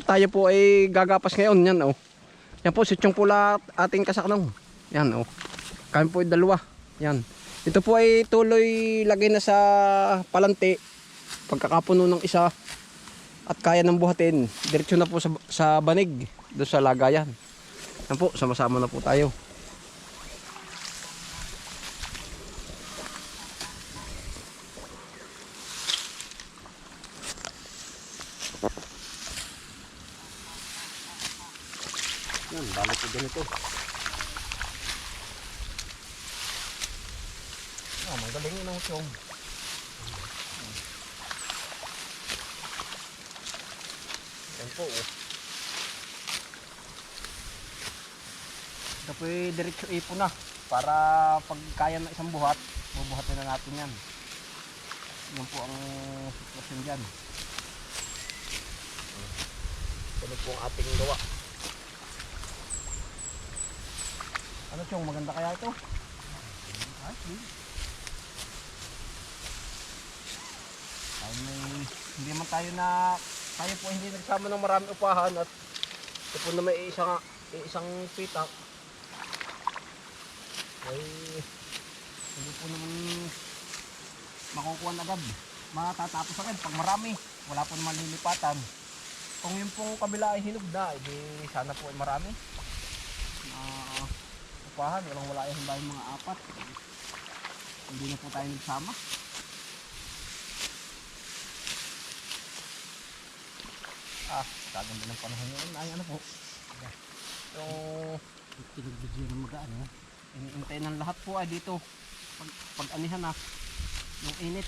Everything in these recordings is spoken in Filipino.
tayo po ay gagapas ngayon. Yan oh. Yan po, sitsyong pula ating kasaknong. Yan oh. Kami po ay dalawa. Yan. Ito po ay tuloy lagay na sa palante. Pagkakapuno ng isa at kaya ng buhatin. Diretso na po sa, sa banig. Doon sa lagayan. Yan po, sama-sama na po tayo. Yan, balik ko ganito. Ah, magaling yun ang siyong. Yan po, oh. Ito po yung diretso ipo na. Para pag kaya na isang buhat, bubuhatin na natin yan. Yan po ang sitwasyon dyan. Ito po ang ating gawa. Ano chong, maganda kaya ito? Ah, sige. Ay, may, hindi man tayo na, tayo po hindi nagsama ng marami upahan at ito po na may isang, isang pitak. Ay, hindi po naman makukuha na agad. Matatapos agad pag marami. Wala po naman lilipatan. Kung yung pong kabila ay hinog na, edi sana po ay marami. Ah, upahan, walang wala yung bahay mga apat. Hindi na po tayo nagsama. Ah, kaganda ng panahon yun. Ay, ano po. Yung Pinagbigyan ng magaan, ha? iniintay ng lahat po ay dito. Pag, pag anihan na, yung init.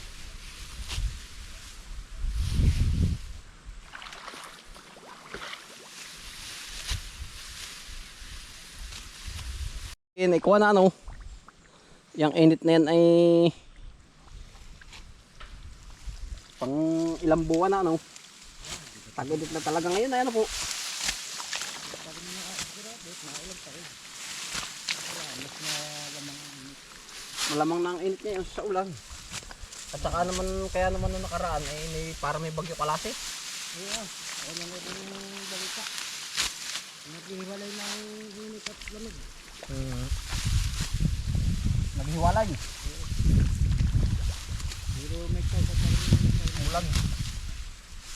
Yan, ikuha na ano. Yung init na yan ay pang ilang buwan na ano. Tag-init na talaga ngayon ay ano po. Malamang na ang init niya sa ulan. At saka naman, kaya naman nung nakaraan, ay may, para may bagyo kalase. Oo, wala na rin yung balita. Naghihiwalay ng init at lamig. Hmm. Naghiwalay. Pero may Ulan.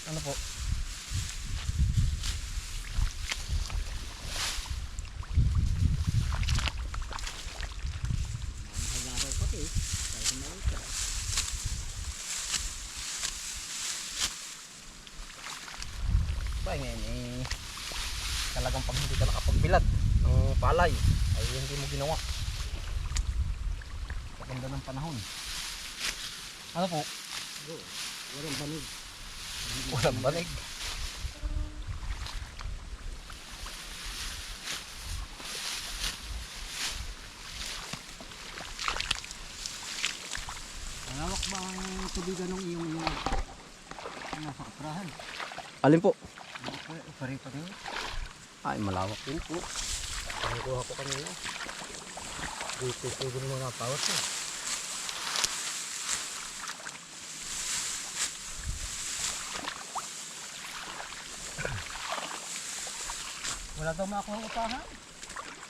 Ano po? ito. Ba, ngayon eh, talagang pag hindi ka nakapagbilad ng palay, ay hindi mo ginawa. Maganda ng panahon. Ano po? Walang banig. Walang banig. Malawak ba ang tubigan ng iyong iyong nasa kaprahan? Alin po? Pare pa rin. Ay, malawak din po. Ang kuha ko kanina. Dito siguro mga pawas eh. Wala daw makuha ang upahan.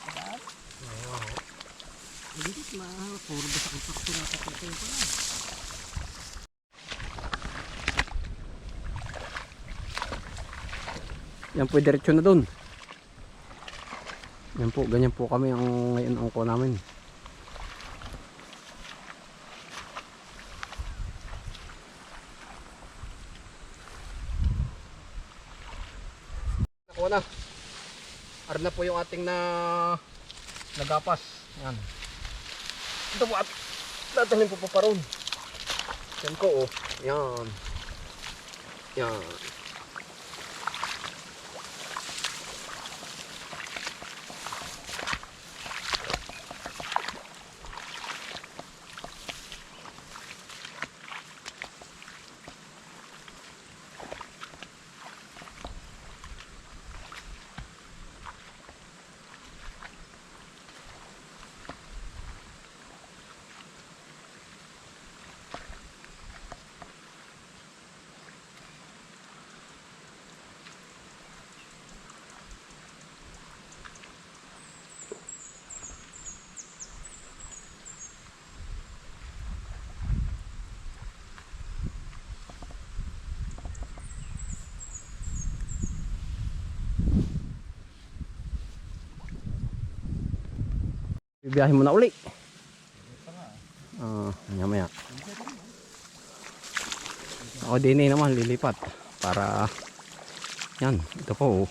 Diba? Oo. Hindi ma puro basta ang pakto na kapatid ko na. Yan po, diretso na dun. Yan po, ganyan po kami ang ngayon ang ko namin. Nakuha na. Ar na po yung ating na nagapas. Yan. Ito po at dadalhin po po pa ron. Yan ko oh. Yan. Yan. Bibiyahin mo na uli. Ah, maya maya. Ako din eh naman lilipat para yan, ito po.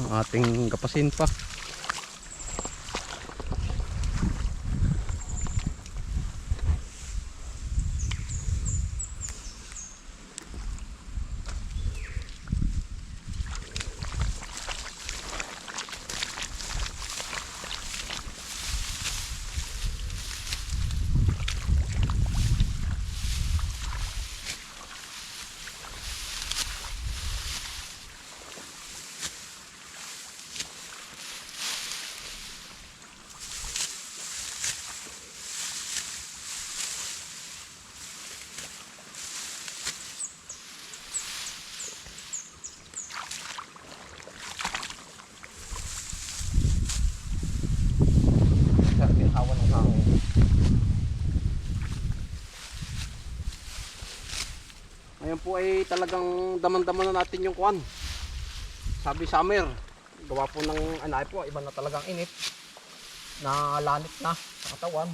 Ang ating kapasin pa. Ngayon po ay talagang daman-daman na natin yung kuan. Sabi summer, gawa po ng anay po, iba na talagang init. Na lanit na sa katawan.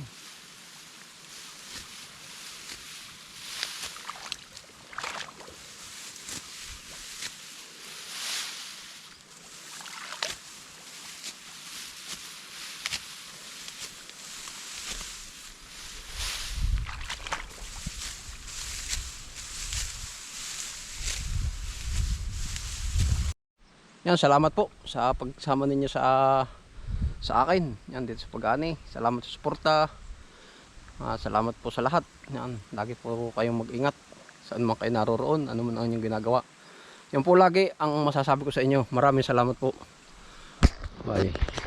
Yan, salamat po sa pagsama ninyo sa sa akin. Yan dito sa pag-ani. Salamat sa suporta. Ah, salamat po sa lahat. Yan, lagi po kayong mag-ingat. Saan man kayo naroroon, ano man ang inyong ginagawa. Yan po lagi ang masasabi ko sa inyo. Maraming salamat po. Bye.